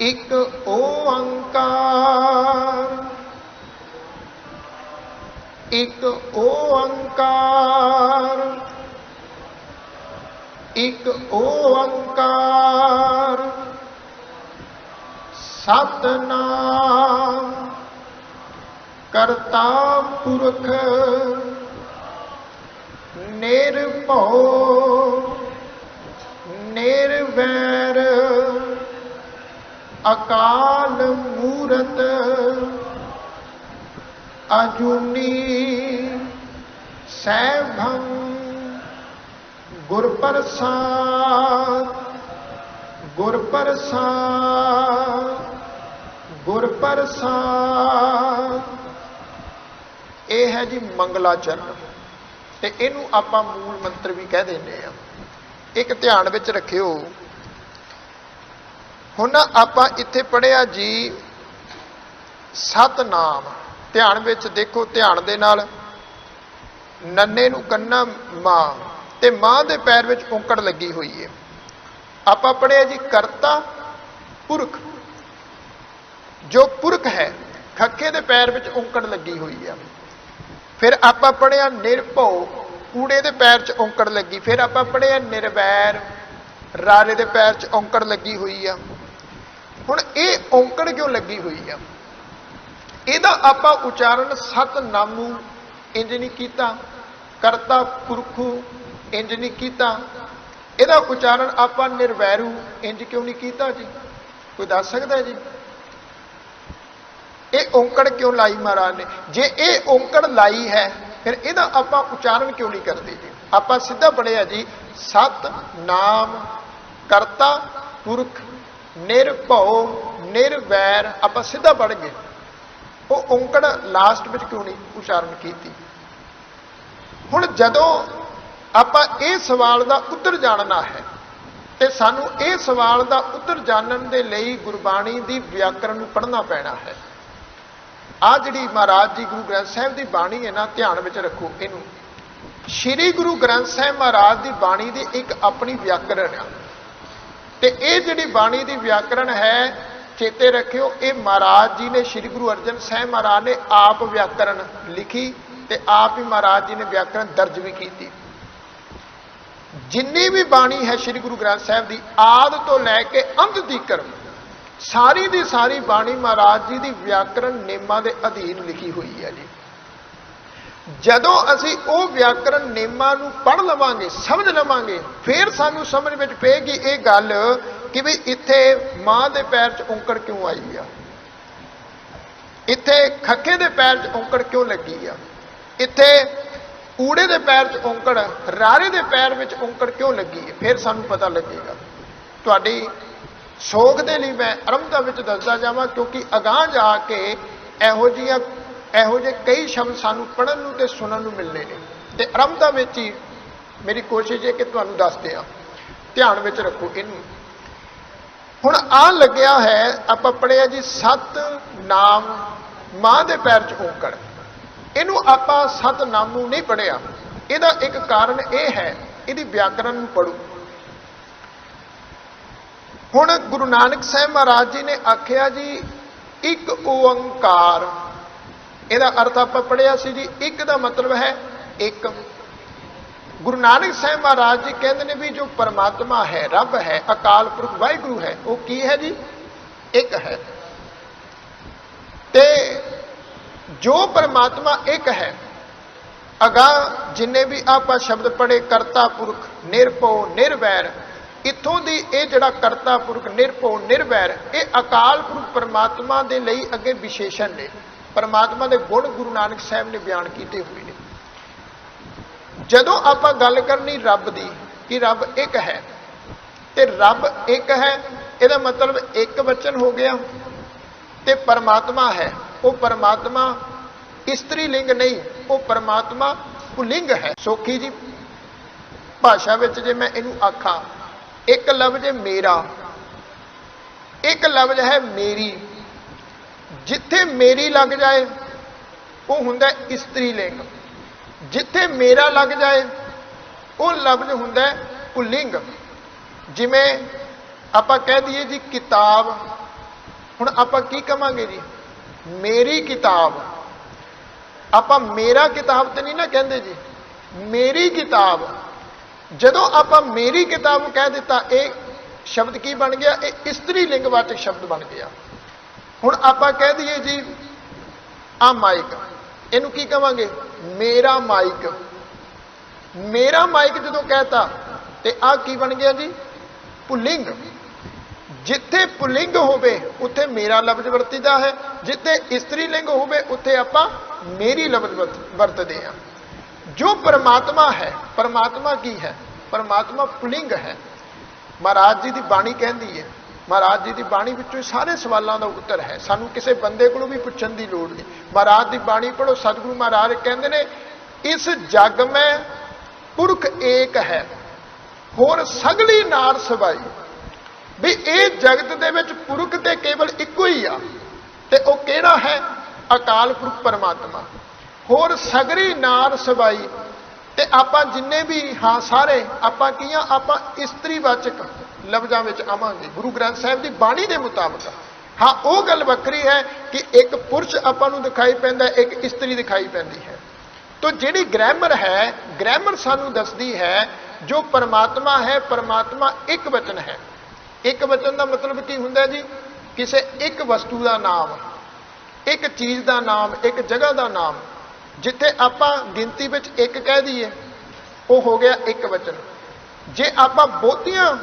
ਇੱਕ ਓੰਕਾਰ ਇੱਕ ਓੰਕਾਰ ਇੱਕ ਓੰਕਾਰ ਸਤਨਾਮ। ਕਰਤਾ ਪੁਰਖ ਨਿਰਭਉ ਨਿਰਵੈਰ ਅਕਾਲ ਮੂਰਤ ਅਜੂਨੀ ਸੈਭੰ ਗੁਰ ਪ੍ਰਸਾਦ ਗੁਰ ਪ੍ਰਸਾਦ ਗੁਰ ਪ੍ਰਸਾਦ ਇਹ ਹੈ ਜੀ ਮੰਗਲਾਚਰਨ ਤੇ ਇਹਨੂੰ ਆਪਾਂ ਮੂਲ ਮੰਤਰ ਵੀ ਕਹਿ ਦਿੰਦੇ ਆ ਇੱਕ ਧਿਆਨ ਵਿੱਚ ਰੱਖਿਓ। ਹੁਣ ਆਪਾਂ ਇੱਥੇ ਪੜਿਆ ਜੀ ਸਤਨਾਮ। ਧਿਆਨ ਵਿੱਚ ਦੇਖੋ, ਧਿਆਨ ਦੇ ਨਾਲ। ਨੰਨੇ ਨੂੰ ਕੰਨਾ ਮਾਂ ਤੇ ਮਾਂ ਦੇ ਪੈਰ ਵਿੱਚ ਔਂਕੜ ਲੱਗੀ ਹੋਈ ਹੈ ਆਪਾਂ ਪੜਿਆ ਜੀ ਕਰਤਾ ਪੁਰਖ। ਜੋ ਪੁਰਖ ਹੈ, ਖੱਖੇ ਦੇ ਪੈਰ ਵਿੱਚ ਔਂਕੜ ਲੱਗੀ ਹੋਈ ਆ। ਫਿਰ ਆਪਾਂ ਪੜਿਆ ਨਿਰਭਉ, ਕੂੜੇ ਦੇ ਪੈਰ 'ਚ ਔਂਕੜ ਲੱਗੀ। ਫਿਰ ਆਪਾਂ ਪੜਿਆ ਨਿਰਵੈਰ, ਰਾਰੇ ਦੇ ਪੈਰ 'ਚ ਔਂਕੜ ਲੱਗੀ ਹੋਈ ਆ। ਹੁਣ ਇਹ ਔਂਕੜ ਕਿਉਂ ਲੱਗੀ ਹੋਈ ਆ? ਇਹਦਾ ਆਪਾਂ ਉਚਾਰਨ ਸਤ ਨਾਮੂ ਇੰਜ ਨਹੀਂ ਕੀਤਾ। ਕਰਤਾ ਪੁਰਖੂ, ਇੰਜ ਨਹੀਂ ਕੀਤਾ। ਇਹਦਾ ਉਚਾਰਨ ਆਪਾਂ ਨਿਰਵੈਰੂ, ਇੰਜ ਕਿਉਂ ਨਹੀਂ ਕੀਤਾ ਜੀ? ਕੋਈ ਦੱਸ ਸਕਦਾ ਜੀ? ਇਹ ਔਂਕੜ ਕਿਉਂ ਲਾਈ ਮਹਾਰਾਜ ਨੇ? ਜੇ ਇਹ ਔਂਕੜ ਲਾਈ ਹੈ, ਫਿਰ ਇਹਦਾ ਆਪਾਂ ਉਚਾਰਨ ਕਿਉਂ ਨਹੀਂ ਕਰਦੇ ਜੀ? ਆਪਾਂ ਸਿੱਧਾ ਪੜਿਆ ਜੀ ਸਤ ਨਾਮ ਕਰਤਾ ਪੁਰਖ ਨਿਰਭਉ, ਨਿਰਵੈਰ, ਆਪਾਂ ਸਿੱਧਾ ਪੜ ਗਏ। ਉਹ ਔਂਕੜ ਲਾਸਟ ਵਿੱਚ ਕਿਉਂ ਨਹੀਂ ਉਚਾਰਨ ਕੀਤੀ? ਹੁਣ ਜਦੋਂ ਆਪਾਂ ਇਹ ਸਵਾਲ ਦਾ ਉੱਤਰ ਜਾਣਨਾ ਹੈ, ਤੇ ਸਾਨੂੰ ਇਹ ਸਵਾਲ ਦਾ ਉੱਤਰ ਜਾਣਨ ਦੇ ਲਈ ਗੁਰਬਾਣੀ ਦੀ ਵਿਆਕਰਣ ਨੂੰ ਪੜ੍ਹਨਾ ਪੈਣਾ ਹੈ। ਆ ਜਿਹੜੀ ਮਹਾਰਾਜ ਜੀ ਗੁਰੂ ਗ੍ਰੰਥ ਸਾਹਿਬ ਦੀ ਬਾਣੀ ਹੈ ਨਾ, ਧਿਆਨ ਵਿੱਚ ਰੱਖੋ ਇਹਨੂੰ। ਸ੍ਰੀ ਗੁਰੂ ਗ੍ਰੰਥ ਸਾਹਿਬ ਮਹਾਰਾਜ ਦੀ ਬਾਣੀ ਦੀ ਇੱਕ ਆਪਣੀ ਵਿਆਕਰਣ ਆ। ਤੇ ਇਹ ਜਿਹੜੀ ਬਾਣੀ ਦੀ ਵਿਆਕਰਣ ਹੈ, ਚੇਤੇ ਰੱਖਿਓ, ਇਹ ਮਹਾਰਾਜ ਜੀ ਨੇ ਸ੍ਰੀ ਗੁਰੂ ਅਰਜਨ ਸਾਹਿਬ ਮਹਾਰਾਜ ਨੇ ਆਪ ਵਿਆਕਰਣ ਲਿਖੀ ਤੇ ਆਪ ਹੀ ਮਹਾਰਾਜ ਜੀ ਨੇ ਵਿਆਕਰਣ ਦਰਜ ਵੀ ਕੀਤੀ। ਜਿੰਨੀ ਵੀ ਬਾਣੀ ਹੈ ਸ੍ਰੀ ਗੁਰੂ ਗ੍ਰੰਥ ਸਾਹਿਬ ਦੀ, ਆਦ ਤੋਂ ਲੈ ਕੇ ਅੰਤ ਤੀਕਰ, ਸਾਰੀ ਦੀ ਸਾਰੀ ਬਾਣੀ ਮਹਾਰਾਜ ਜੀ ਦੀ ਵਿਆਕਰਣ ਨੇਮਾਂ ਦੇ ਅਧੀਨ ਲਿਖੀ ਹੋਈ ਹੈ ਜੀ। ਜਦੋਂ ਅਸੀਂ ਉਹ ਵਿਆਕਰਨ ਨੇਮਾਂ ਨੂੰ ਪੜ੍ਹ ਲਵਾਂਗੇ, ਸਮਝ ਲਵਾਂਗੇ, ਫਿਰ ਸਾਨੂੰ ਸਮਝ ਵਿੱਚ ਪਏਗੀ ਇਹ ਗੱਲ ਕਿ ਵੀ ਇੱਥੇ ਮਾਂ ਦੇ ਪੈਰ 'ਚ ਔਂਕੜ ਕਿਉਂ ਆਈ ਆ? ਇੱਥੇ ਖੱਖੇ ਦੇ ਪੈਰ 'ਚ ਔਂਕੜ ਕਿਉਂ ਲੱਗੀ ਆ? ਇੱਥੇ ਊੜੇ ਦੇ ਪੈਰ 'ਚ ਔਂਕੜ, ਰਾਰੇ ਦੇ ਪੈਰ ਵਿੱਚ ਔਂਕੜ ਕਿਉਂ ਲੱਗੀ ਹੈ ਫਿਰ ਸਾਨੂੰ ਪਤਾ ਲੱਗੇਗਾ। ਤੁਹਾਡੀ ਸੋਖ ਦੇ ਲਈ ਮੈਂ ਅਰੰਭਤਾ ਵਿੱਚ ਦੱਸਦਾ ਜਾਵਾਂ, ਕਿਉਂਕਿ ਅਗਾਹ ਜਾ ਕੇ ਇਹੋ ਜਿਹੀਆਂ ਇਹੋ ਜਿਹੇ ਕਈ ਸ਼ਬਦ ਸਾਨੂੰ ਪੜਨ ਨੂੰ ਤੇ ਸੁਣਨ ਨੂੰ ਮਿਲਨੇ ਨੇ। ਤੇ ਆਰੰਭਤਾ ਵਿੱਚ ਹੀ ਮੇਰੀ ਕੋਸ਼ਿਸ਼ ਹੈ ਕਿ ਤੁਹਾਨੂੰ ਦੱਸਦੇ ਦਿਆਂ ਧਿਆਨ ਵਿੱਚ ਰੱਖੋ ਇਹਨੂੰ। ਹੁਣ ਆ ਲੱਗਿਆ ਹੈ, ਆਪਾਂ ਪੜਿਆ ਜੀ, ਸਤ ਨਾਮ ਮਾਂ ਦੇ ਪੈਰ 'ਚ ਔਂਕੜ। ਇਹਨੂੰ ਆਪਾਂ ਸਤ ਨਾਮ ਨੂੰ ਨਹੀਂ ਪੜਿਆ ਇਹਦਾ ਇੱਕ ਕਾਰਨ ਇਹ ਹੈ, ਇਹਦੀ ਵਿਆਕਰਨ ਨੂੰ ਪੜੋ ਹੁਣ ਗੁਰੂ ਨਾਨਕ ਸਾਹਿਬ ਮਹਾਰਾਜ ਜੀ ਨੇ ਆਖਿਆ ਜੀ, ਇੱਕ ਓੰਕਾਰ ਇਹਦਾ ਅਰਥ ਆਪਾਂ ਪੜਿਆ ਸੀ ਜੀ, ਇੱਕ ਦਾ ਮਤਲਬ ਹੈ ਇੱਕ। ਗੁਰੂ ਨਾਨਕ ਸਾਹਿਬ ਮਹਾਰਾਜ ਜੀ ਕਹਿੰਦੇ ਨੇ ਵੀ ਜੋ ਪਰਮਾਤਮਾ ਹੈ, ਰੱਬ ਹੈ, ਅਕਾਲ ਪੁਰਖ ਵਾਹਿਗੁਰੂ ਹੈ, ਉਹ ਕੀ ਹੈ ਜੀ? ਇੱਕ ਹੈ। ਤੇ ਜੋ ਪਰਮਾਤਮਾ ਇੱਕ ਹੈ, ਅਗਾ ਜਿੰਨੇ ਵੀ ਆਪਾਂ ਸ਼ਬਦ ਪੜੇ ਕਰਤਾ ਪੁਰਖ, ਨਿਰਭਉ, ਨਿਰਵੈਰ, ਇਥੋਂ ਦੀ ਇਹ ਜਿਹੜਾ ਕਰਤਾ ਪੁਰਖ, ਨਿਰਭਉ, ਨਿਰਵੈਰ, ਇਹ ਅਕਾਲ ਪੁਰਖ ਪਰਮਾਤਮਾ ਦੇ ਲਈ ਅੱਗੇ ਵਿਸ਼ੇਸ਼ਣ ਨੇ। ਪਰਮਾਤਮਾ ਦੇ ਗੁਣ ਗੁਰੂ ਨਾਨਕ ਸਾਹਿਬ ਨੇ ਬਿਆਨ ਕੀਤੇ ਹੋਏ ਨੇ। ਜਦੋਂ ਆਪਾਂ ਗੱਲ ਕਰਨੀ ਰੱਬ ਦੀ ਕਿ ਰੱਬ ਇੱਕ ਹੈ, ਤੇ ਰੱਬ ਇੱਕ ਹੈ, ਇਹਦਾ ਮਤਲਬ ਇੱਕ ਵਚਨ ਹੋ ਗਿਆ ਤੇ ਪਰਮਾਤਮਾ ਹੈ। ਉਹ ਪਰਮਾਤਮਾ ਇਸਤਰੀ ਲਿੰਗ ਨਹੀਂ, ਉਹ ਪਰਮਾਤਮਾ ਪੁਲਿੰਗ ਹੈ। ਸੋਖੀ ਜੀ, ਭਾਸ਼ਾ ਵਿੱਚ ਜੇ ਮੈਂ ਇਹਨੂੰ ਆਖਾਂ, ਇੱਕ ਲਫ਼ਜ਼ ਮੇਰਾ, ਇੱਕ ਲਫ਼ਜ਼ ਹੈ ਮੇਰੀ। ਜਿੱਥੇ ਮੇਰੀ ਲੱਗ ਜਾਏ, ਉਹ ਹੁੰਦਾ ਇਸਤਰੀ ਲਿੰਗ। ਜਿੱਥੇ ਮੇਰਾ ਲੱਗ ਜਾਏ, ਉਹ ਲਫ਼ਜ਼ ਹੁੰਦਾ ਪੁਲਿੰਗ। ਜਿਵੇਂ ਆਪਾਂ ਕਹਿ ਦਈਏ ਜੀ ਕਿਤਾਬ। ਹੁਣ ਆਪਾਂ ਕੀ ਕਵਾਂਗੇ ਜੀ? ਮੇਰੀ ਕਿਤਾਬ। ਆਪਾਂ ਮੇਰਾ ਕਿਤਾਬ ਤੇ ਨਹੀਂ ਨਾ ਕਹਿੰਦੇ ਜੀ। ਮੇਰੀ ਕਿਤਾਬ। ਜਦੋਂ ਆਪਾਂ ਮੇਰੀ ਕਿਤਾਬ ਕਹਿ ਦਿੱਤਾ, ਇਹ ਸ਼ਬਦ ਕੀ ਬਣ ਗਿਆ? ਇਹ ਇਸਤਰੀ ਲਿੰਗਵਾਚਕ ਸ਼ਬਦ ਬਣ ਗਿਆ। ਹੁਣ ਆਪਾਂ ਕਹਿ ਦਈਏ ਜੀ ਆ ਮਾਈਕ ਇਹਨੂੰ ਕੀ ਕਵਾਂਗੇ? ਮੇਰਾ ਮਾਈਕ ਮੇਰਾ ਮਾਈਕ ਜਦੋਂ ਕਹਿਤਾ, ਤੇ ਆ ਕੀ ਬਣ ਗਿਆ ਜੀ? ਪੁਲਿੰਗ। ਜਿੱਥੇ ਪੁਲਿੰਗ ਹੋਵੇ, ਉੱਥੇ ਮੇਰਾ ਲਫ਼ਜ਼ ਵਰਤੀਦਾ ਹੈ। ਜਿੱਥੇ ਇਸਤਰੀ ਲਿੰਗ ਹੋਵੇ, ਉੱਥੇ ਆਪਾਂ ਮੇਰੀ ਲਫ਼ਜ਼ ਵਰਤ- ਵਰਤਦੇ ਹਾਂ। ਜੋ ਪਰਮਾਤਮਾ ਹੈ, ਪਰਮਾਤਮਾ ਕੀ ਹੈ? ਪਰਮਾਤਮਾ ਪੁਲਿੰਗ ਹੈ। ਮਹਾਰਾਜ ਜੀ ਦੀ ਬਾਣੀ ਕਹਿੰਦੀ ਹੈ ਮਹਾਰਾਜ ਜੀ ਦੀ ਬਾਣੀ ਵਿੱਚੋਂ ਇਹ ਸਾਰੇ ਸਵਾਲਾਂ ਦਾ ਉੱਤਰ ਹੈ। ਸਾਨੂੰ ਕਿਸੇ ਬੰਦੇ ਕੋਲੋਂ ਵੀ ਪੁੱਛਣ ਦੀ ਲੋੜ ਨਹੀਂ। ਮਹਾਰਾਜ ਦੀ ਬਾਣੀ ਪੜ੍ਹੋ, ਸਤਿਗੁਰੂ ਮਹਾਰਾਜ ਕਹਿੰਦੇ ਨੇ, ਇਸ ਜਗ ਮੈਂ ਪੁਰਖ ਏਕ ਹੈ, ਹੋਰ ਸਗਲੀ ਨਾਰ ਸਬਾਈ ਵੀ ਇਹ ਜਗਤ ਦੇ ਵਿੱਚ ਪੁਰਖ ਤੇ ਕੇਵਲ ਇੱਕੋ ਹੀ ਆ, ਤੇ ਉਹ ਕਿਹੜਾ ਹੈ? ਅਕਾਲ ਪੁਰਖ ਪਰਮਾਤਮਾ। ਹੋਰ ਸਗਰੀ ਨਾਰ ਸਬਾਈ ਤੇ ਆਪਾਂ ਜਿੰਨੇ ਵੀ, ਹਾਂ ਸਾਰੇ, ਆਪਾਂ ਕੀਆਂ? ਆਪਾਂ ਇਸਤਰੀ ਵਾਚਕ ਲਫ਼ਜ਼ਾਂ ਵਿੱਚ ਆਵਾਂਗੇ। ਗੁਰੂ ਗ੍ਰੰਥ ਸਾਹਿਬ ਦੀ ਬਾਣੀ ਦੇ ਮੁਤਾਬਕ। ਹਾਂ, ਉਹ ਗੱਲ ਵੱਖਰੀ ਹੈ ਕਿ ਇੱਕ ਪੁਰਸ਼ ਆਪਾਂ ਨੂੰ ਦਿਖਾਈ ਪੈਂਦਾ, ਇੱਕ ਇਸਤਰੀ ਦਿਖਾਈ ਪੈਂਦੀ ਹੈ। ਤਾਂ ਜਿਹੜੀ ਗ੍ਰਾਮਰ ਹੈ, ਗ੍ਰਾਮਰ ਸਾਨੂੰ ਦੱਸਦੀ ਹੈ, ਜੋ ਪਰਮਾਤਮਾ ਹੈ, ਪਰਮਾਤਮਾ ਇੱਕ ਵਚਨ ਹੈ। ਇੱਕ ਵਚਨ ਦਾ ਮਤਲਬ ਕੀ ਹੁੰਦਾ ਜੀ? ਕਿਸੇ ਇੱਕ ਵਸਤੂ ਦਾ ਨਾਮ, ਇੱਕ ਚੀਜ਼ ਦਾ ਨਾਮ, ਇੱਕ ਜਗ੍ਹਾ ਦਾ ਨਾਮ, ਜਿੱਥੇ ਆਪਾਂ ਗਿਣਤੀ ਵਿੱਚ ਇੱਕ ਕਹਿ ਦਈਏ, ਉਹ ਹੋ ਗਿਆ ਇੱਕ ਵਚਨ। ਜੇ ਆਪਾਂ ਬਹੁਤੀਆਂ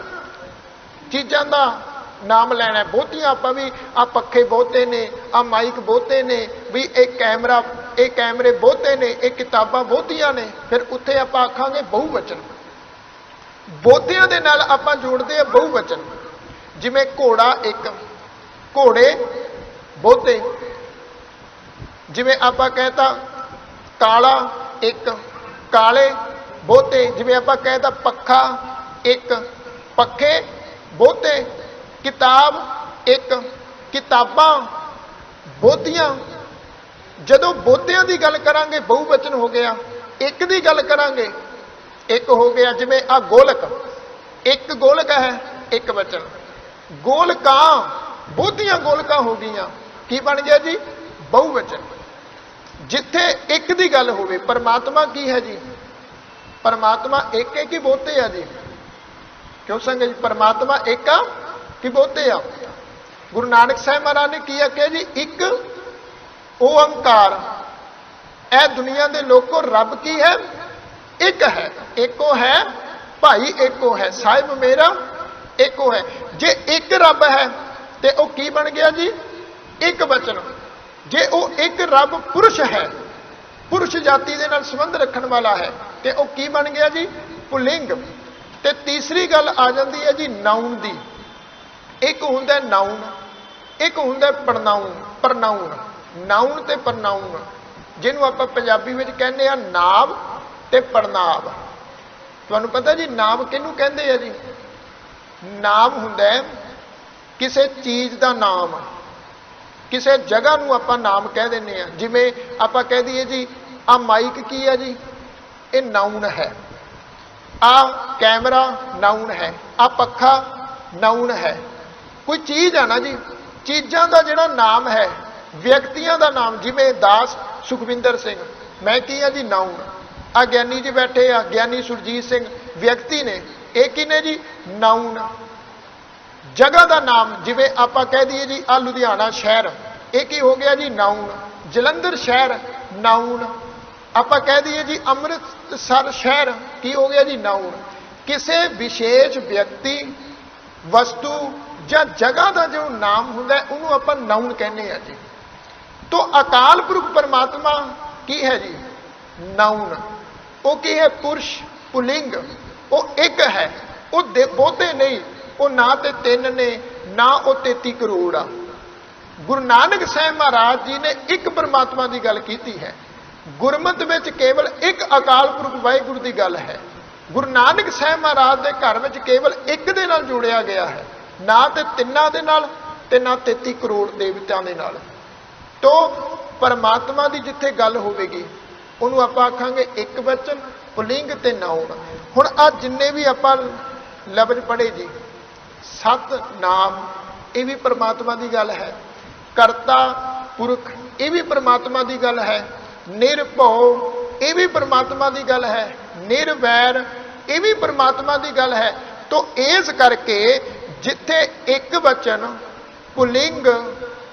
ਚੀਜ਼ਾਂ ਦਾ ਨਾਮ ਲੈਣਾ ਬਹੁਤੀਆਂ ਆਪਾਂ ਵੀ ਆ ਪੱਖੇ ਬਹੁਤੇ ਨੇ ਆ ਮਾਈਕ ਬਹੁਤੇ ਨੇ, ਵੀ ਇਹ ਕੈਮਰਾ, ਇਹ ਕੈਮਰੇ ਬਹੁਤੇ ਨੇ, ਇਹ ਕਿਤਾਬਾਂ ਬਹੁਤੀਆਂ ਨੇ, ਫਿਰ ਉੱਥੇ ਆਪਾਂ ਆਖਾਂਗੇ ਬਹੁਵਚਨ। ਬਹੁਤਿਆਂ ਦੇ ਨਾਲ ਆਪਾਂ ਜੋੜਦੇ ਆ ਬਹੁਵਚਨ। ਜਿਵੇਂ ਘੋੜਾ ਇੱਕ, ਘੋੜੇ ਬਹੁਤੇ। ਜਿਵੇਂ ਆਪਾਂ ਕਹਿਤਾ ਕਾਲਾ ਇੱਕ, ਕਾਲੇ ਬਹੁਤੇ। ਜਿਵੇਂ ਆਪਾਂ ਕਹਿਤਾ ਪੱਖਾ ਇੱਕ, ਪੱਖੇ ਬਹੁਤੇ ਕਿਤਾਬ, ਇੱਕ ਕਿਤਾਬਾਂ ਬੋਧੀਆਂ ਜਦੋਂ ਬਹੁਤਿਆਂ ਦੀ ਗੱਲ ਕਰਾਂਗੇ ਬਹੁਵਚਨ ਹੋ ਗਿਆ। ਇੱਕ ਦੀ ਗੱਲ ਕਰਾਂਗੇ, ਇੱਕ ਹੋ ਗਿਆ ਜਿਵੇਂ ਆ ਗੋਲਕ। ਇੱਕ ਗੋਲਕ ਹੈ, ਇੱਕ ਵਚਨ ਗੋਲਕਾਂ, ਬਹੁਤੀਆਂ ਗੋਲਕਾਂ ਹੋ ਗਈਆਂ। ਕੀ ਬਣ ਗਿਆ ਜੀ? ਬਹੁਵਚਨ ਜਿੱਥੇ ਇੱਕ ਦੀ ਗੱਲ ਹੋਵੇ, ਪਰਮਾਤਮਾ ਕੀ ਹੈ ਜੀ? ਪਰਮਾਤਮਾ ਇੱਕ ਹੈ ਕਿ ਬਹੁਤੇ ਆ ਜੀ? ਕਿਉਂ ਸੰਗਤ ਜੀ? ਪਰਮਾਤਮਾ ਇੱਕ ਆ ਕਿ ਬਹੁਤੇ ਆ? ਗੁਰੂ ਨਾਨਕ ਸਾਹਿਬ ਮਹਾਰਾਜ ਨੇ ਕੀ ਆਖਿਆ ਜੀ? ਇੱਕ ਓੰਕਾਰ। ਇਹ ਦੁਨੀਆ ਦੇ ਲੋਕੋ ਰੱਬ ਕੀ ਹੈ? ਇੱਕ ਹੈ। ਇੱਕੋ ਹੈ। ਭਾਈ ਇੱਕੋ ਹੈ। ਸਾਹਿਬ ਮੇਰਾ ਇੱਕੋ ਹੈ। ਜੇ ਇੱਕ ਰੱਬ ਹੈ, ਤੇ ਉਹ ਕੀ ਬਣ ਗਿਆ ਜੀ? ਇੱਕ ਬਚਨ। ਜੇ ਉਹ ਇੱਕ ਰੱਬ ਪੁਰਸ਼ ਹੈ, ਪੁਰਸ਼ ਜਾਤੀ ਦੇ ਨਾਲ ਸੰਬੰਧ ਰੱਖਣ ਵਾਲਾ ਹੈ, ਤੇ ਉਹ ਕੀ ਬਣ ਗਿਆ ਜੀ? ਪੁਲਿੰਗ। ਤੇ ਤੀਸਰੀ ਗੱਲ ਆ ਜਾਂਦੀ ਹੈ ਜੀ ਨਾਉਨ ਦੀ। ਇੱਕ ਹੁੰਦਾ ਨਾਉਨ ਇੱਕ ਹੁੰਦਾ ਪ੍ਰਨਾਉਨ ਪ੍ਰਨਾਉਨ ਨਾਉਨ ਤੇ ਪ੍ਰਨਾਉਨ ਜਿਹਨੂੰ ਆਪਾਂ ਪੰਜਾਬੀ ਵਿੱਚ ਕਹਿੰਦੇ ਆ ਨਾਮ ਤੇ ਪ੍ਰਨਾਮ ਤੁਹਾਨੂੰ ਪਤਾ ਜੀ ਨਾਮ ਕਿਹਨੂੰ ਕਹਿੰਦੇ ਆ ਜੀ? ਨਾਮ ਹੁੰਦਾ ਕਿਸੇ ਚੀਜ਼ ਦਾ ਨਾਮ। ਕਿਸੇ ਜਗ੍ਹਾ ਨੂੰ ਆਪਾਂ ਨਾਮ ਕਹਿ ਦਿੰਦੇ ਆ। ਜਿਵੇਂ ਆਪਾਂ ਕਹਿ ਦਈਏ ਜੀ ਆ ਮਾਈਕ ਕੀ ਹੈ ਜੀ? ਇਹ ਨਾਉਨ ਹੈ। ਆ ਕੈਮਰਾ ਨਾਉਨ ਹੈ, ਆ ਪੱਖਾ ਨਾਉਨ ਹੈ। ਕੋਈ ਚੀਜ਼ ਆ ਨਾ ਜੀ, ਚੀਜ਼ਾਂ ਦਾ ਜਿਹੜਾ ਨਾਮ ਹੈ, ਵਿਅਕਤੀਆਂ ਦਾ ਨਾਮ, ਜਿਵੇਂ ਦਾਸ ਸੁਖਵਿੰਦਰ ਸਿੰਘ, ਮੈਂ ਕੀ ਆ ਜੀ ਨਾਉਨ ਆ ਗਿਆਨੀ ਜੀ ਬੈਠੇ ਆ, ਗਿਆਨੀ ਸੁਰਜੀਤ ਸਿੰਘ, ਵਿਅਕਤੀ ਨੇ, ਇਹ ਕਿਨੇ ਜੀ? ਨਾਉਨ ਜਗ੍ਹਾ ਦਾ ਨਾਮ, ਜਿਵੇਂ ਆਪਾਂ ਕਹਿ ਦਈਏ ਜੀ, ਆ ਲੁਧਿਆਣਾ ਸ਼ਹਿਰ, ਇਹ ਕੀ ਹੋ ਗਿਆ ਜੀ? ਨਾਉਨ ਜਲੰਧਰ ਸ਼ਹਿਰ ਨਾਉਨ ਆਪਾਂ ਕਹਿ ਦਈਏ ਜੀ ਅੰਮ੍ਰਿਤਸਰ ਸ਼ਹਿਰ ਕੀ ਹੋ ਗਿਆ ਜੀ ਨਾਉਨ ਕਿਸੇ ਵਿਸ਼ੇਸ਼ ਵਿਅਕਤੀ, ਵਸਤੂ ਜਾਂ ਜਗ੍ਹਾ ਦਾ ਜੋ ਨਾਮ ਹੁੰਦਾ, ਉਹਨੂੰ ਆਪਾਂ ਨਾਉਨ ਕਹਿੰਦੇ ਆ ਜੀ। ਤੋਂ ਅਕਾਲ ਪੁਰਖ ਪਰਮਾਤਮਾ ਕੀ ਹੈ ਜੀ? ਨਾਉਨ ਉਹ ਕੀ ਹੈ? ਪੁਰਸ਼, ਪੁਲਿੰਗ। ਉਹ ਇੱਕ ਹੈ। ਉਹ ਦੇ- ਬਹੁਤੇ ਨਹੀਂ। ਉਹ ਨਾ ਤੇ ਤਿੰਨ ਨੇ, ਨਾ ਉਹ 33 ਕਰੋੜ ਆ। ਗੁਰੂ ਨਾਨਕ ਸਾਹਿਬ ਮਹਾਰਾਜ ਜੀ ਨੇ ਇੱਕ ਪਰਮਾਤਮਾ ਦੀ ਗੱਲ ਕੀਤੀ ਹੈ। ਗੁਰਮਤ ਵਿੱਚ ਕੇਵਲ ਇੱਕ ਅਕਾਲ ਪੁਰਖ ਵਾਹਿਗੁਰੂ ਦੀ ਗੱਲ ਹੈ। ਗੁਰੂ ਨਾਨਕ ਸਾਹਿਬ ਮਹਾਰਾਜ ਦੇ ਘਰ ਵਿੱਚ ਕੇਵਲ ਇੱਕ ਦੇ ਨਾਲ ਜੋੜਿਆ ਗਿਆ ਹੈ। ਨਾ ਤੇ ਤਿੰਨਾਂ ਦੇ ਨਾਲ ਤੇ ਨਾ 33 ਕਰੋੜ ਦੇਵਤਿਆਂ ਦੇ ਨਾਲ। ਤੋ ਪਰਮਾਤਮਾ ਦੀ ਜਿੱਥੇ ਗੱਲ ਹੋਵੇਗੀ, ਉਹਨੂੰ ਆਪਾਂ ਆਖਾਂਗੇ ਇੱਕ ਵਚਨ, ਪੁਲਿੰਗ ਤੇ ਨਾਉਨ ਹੁਣ ਆ ਜਿੰਨੇ ਵੀ ਆਪਾਂ ਲਫ਼ਜ਼ ਪੜ੍ਹੇ ਜੀ, ਸਤ ਨਾਮ, ਇਹ ਵੀ ਪਰਮਾਤਮਾ ਦੀ ਗੱਲ ਹੈ। ਕਰਤਾ, ਪੁਰਖ, ਇਹ ਵੀ ਪਰਮਾਤਮਾ ਦੀ ਗੱਲ ਹੈ। ਨਿਰਭਉ, ਇਹ ਵੀ ਪਰਮਾਤਮਾ ਦੀ ਗੱਲ ਹੈ। ਨਿਰਵੈਰ, ਇਹ ਵੀ ਪਰਮਾਤਮਾ ਦੀ ਗੱਲ ਹੈ। ਤੋਂ ਇਸ ਕਰਕੇ ਜਿੱਥੇ ਇੱਕ ਵਚਨ ਪੁਲਿੰਗ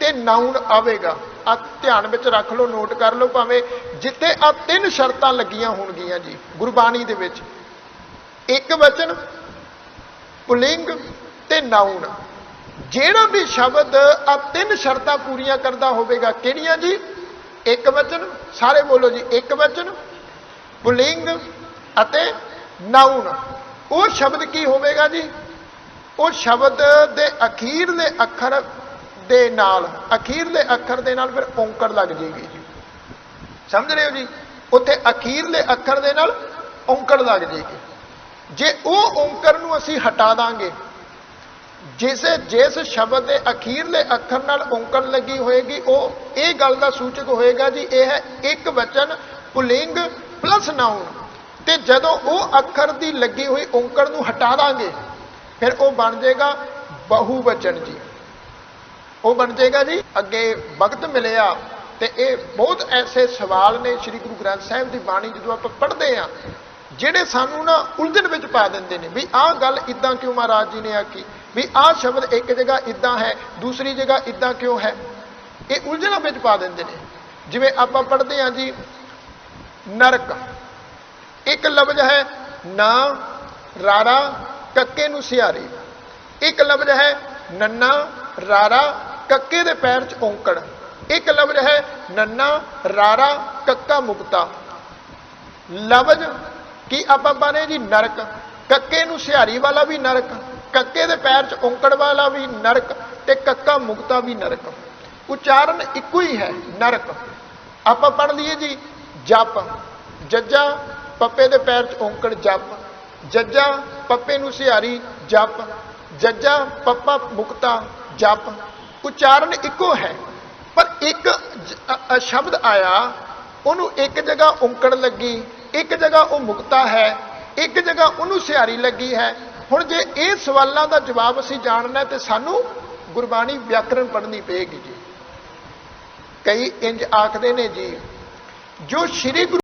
ਤੇ ਨਾਉਨ ਆਵੇਗਾ ਆ ਧਿਆਨ ਵਿੱਚ ਰੱਖ ਲਓ, ਨੋਟ ਕਰ ਲਓ ਭਾਵੇਂ, ਜਿੱਥੇ ਆ ਤਿੰਨ ਸ਼ਰਤਾਂ ਲੱਗੀਆਂ ਹੋਣਗੀਆਂ ਜੀ, ਗੁਰਬਾਣੀ ਦੇ ਵਿੱਚ। ਇੱਕ ਵਚਨ ਪੁਲਿੰਗ ਤੇ ਨਾਉਨ ਜਿਹੜਾ ਵੀ ਸ਼ਬਦ ਆ ਤਿੰਨ ਸ਼ਰਤਾਂ ਪੂਰੀਆਂ ਕਰਦਾ ਹੋਵੇਗਾ, ਕਿਹੜੀਆਂ ਜੀ? ਇੱਕ ਵਚਨ, ਸਾਰੇ ਬੋਲੋ ਜੀ, ਇੱਕ ਵਚਨ, ਪੁਲਿੰਗ ਅਤੇ ਨਾਉਨ ਉਹ ਸ਼ਬਦ ਕੀ ਹੋਵੇਗਾ ਜੀ? ਉਹ ਸ਼ਬਦ ਦੇ ਅਖੀਰਲੇ ਅੱਖਰ ਦੇ ਨਾਲ ਅਖੀਰਲੇ ਅੱਖਰ ਦੇ ਨਾਲ ਫਿਰ ਔਂਕੜ ਲੱਗ ਜੇਗੀ ਜੀ। ਸਮਝ ਰਹੇ ਹੋ ਜੀ? ਉੱਥੇ ਅਖੀਰਲੇ ਅੱਖਰ ਦੇ ਨਾਲ ਔਂਕੜ ਲੱਗ ਜੇਗੀ। ਜੇ ਉਹ ਔਂਕੜ ਨੂੰ ਅਸੀਂ ਹਟਾ ਦਾਂਗੇ ਜਿਸ ਜਿਸ ਸ਼ਬਦ ਦੇ ਅਖੀਰਲੇ ਅੱਖਰ ਨਾਲ ਔਂਕੜ ਲੱਗੀ ਹੋਏਗੀ, ਉਹ ਇਹ ਗੱਲ ਦਾ ਸੂਚਕ ਹੋਏਗਾ ਜੀ, ਇਹ ਹੈ ਇੱਕ ਵਚਨ ਪੁਲਿੰਗ ਪਲੱਸ ਨਾਉਨ ਤੇ ਜਦੋਂ ਉਹ ਅੱਖਰ ਦੀ ਲੱਗੀ ਹੋਈ ਔਂਕੜ ਨੂੰ ਹਟਾ ਦਾਂਗੇ, ਫਿਰ ਉਹ ਬਣ ਜਾਏਗਾ ਬਹੁਵਚਨ ਜੀ। ਉਹ ਬਣ ਜਾਏਗਾ ਜੀ, ਅੱਗੇ ਵਕਤ ਮਿਲਿਆ ਤੇ ਇਹ ਬਹੁਤ ਐਸੇ ਸਵਾਲ ਨੇ ਸ੍ਰੀ ਗੁਰੂ ਗ੍ਰੰਥ ਸਾਹਿਬ ਦੀ ਬਾਣੀ ਜਦੋਂ ਆਪਾਂ ਪੜ੍ਹਦੇ ਆ ਜਿਹੜੇ ਸਾਨੂੰ ਨਾ ਉਲਝਣ ਵਿੱਚ ਪਾ ਦਿੰਦੇ ਨੇ ਵੀ ਆਹ ਗੱਲ ਇਦਾਂ ਕਿਉਂ ਮਹਾਰਾਜ ਜੀ ਨੇ ਆਖੀ? ਵੀ ਆਹ ਸ਼ਬਦ ਇੱਕ ਜਗ੍ਹਾ ਇਦਾਂ ਹੈ, ਦੂਸਰੀ ਜਗ੍ਹਾ ਇਦਾਂ ਕਿਉਂ ਹੈ? ਇਹ ਉਲਝਣਾਂ ਵਿੱਚ ਪਾ ਦਿੰਦੇ ਨੇ। ਜਿਵੇਂ ਆਪਾਂ ਪੜ੍ਹਦੇ ਹਾਂ ਜੀ, ਨਰਕ। ਇੱਕ ਲਫ਼ਜ਼ ਹੈ ਨਾ, ਰਾਰਾ, ਕੱਕੇ ਨੂੰ ਸਿਹਾਰੀ ਇੱਕ ਲਫ਼ਜ਼ ਹੈ ਨੰਨਾ, ਰਾਰਾ, ਕੱਕੇ ਦੇ ਪੈਰ 'ਚ ਔਂਕੜ। ਇੱਕ ਲਫ਼ਜ਼ ਹੈ ਨੰਨਾ, ਰਾਰਾ, ਕੱਕਾ ਮੁਕਤਾ। ਲਫ਼ਜ਼ ਕੀ ਆਪਾਂ ਬਾਨੇ ਜੀ? ਨਰਕ। ਕੱਕੇ ਨੂੰ ਸਿਹਾਰੀ ਵਾਲਾ ਵੀ ਨਰਕ। ਕੱਕੇ ਦੇ ਪੈਰ 'ਚ ਔਂਕੜ ਵਾਲਾ ਵੀ ਨਰਕ ਤੇ ਕੱਕਾ ਮੁਕਤਾ ਵੀ ਨਰਕ। ਉਚਾਰਨ ਇੱਕੋ ਹੀ ਹੈ, ਨਰਕ। ਆਪਾਂ ਪੜ ਲਈਏ ਜੀ, ਜਪ। ਜੱਜਾ ਪੱਪੇ ਦੇ ਪੈਰ 'ਚ ਔਂਕੜ ਜਪ। ਜੱਜਾ ਪੱਪੇ ਨੂੰ ਸਿਹਾਰੀ ਜਪ। ਜੱਜਾ ਪੱਪਾ ਮੁਕਤਾ ਜਪ। ਉਚਾਰਨ ਇੱਕੋ ਹੈ, ਪਰ ਇੱਕ ਸ਼ਬਦ ਆਇਆ, ਉਹਨੂੰ ਇੱਕ ਜਗ੍ਹਾ ਔਂਕੜ ਲੱਗੀ, ਇੱਕ ਜਗ੍ਹਾ ਉਹ ਮੁਕਤਾ ਹੈ, ਇੱਕ ਜਗ੍ਹਾ ਉਹਨੂੰ ਸਿਹਾਰੀ ਲੱਗੀ ਹੈ। ਹੁਣ ਜੇ ਇਹ ਸਵਾਲਾਂ ਦਾ ਜਵਾਬ ਅਸੀਂ ਜਾਣਨਾ ਹੈ ਤੇ ਸਾਨੂੰ ਗੁਰਬਾਣੀ ਵਿਆਕਰਣ ਪੜ੍ਹਨੀ ਪਏਗੀ ਜੀ। ਕਈ ਇੰਜ ਆਖਦੇ ਨੇ ਜੀ, ਜੋ ਸ੍ਰੀ ਗੁਰੂ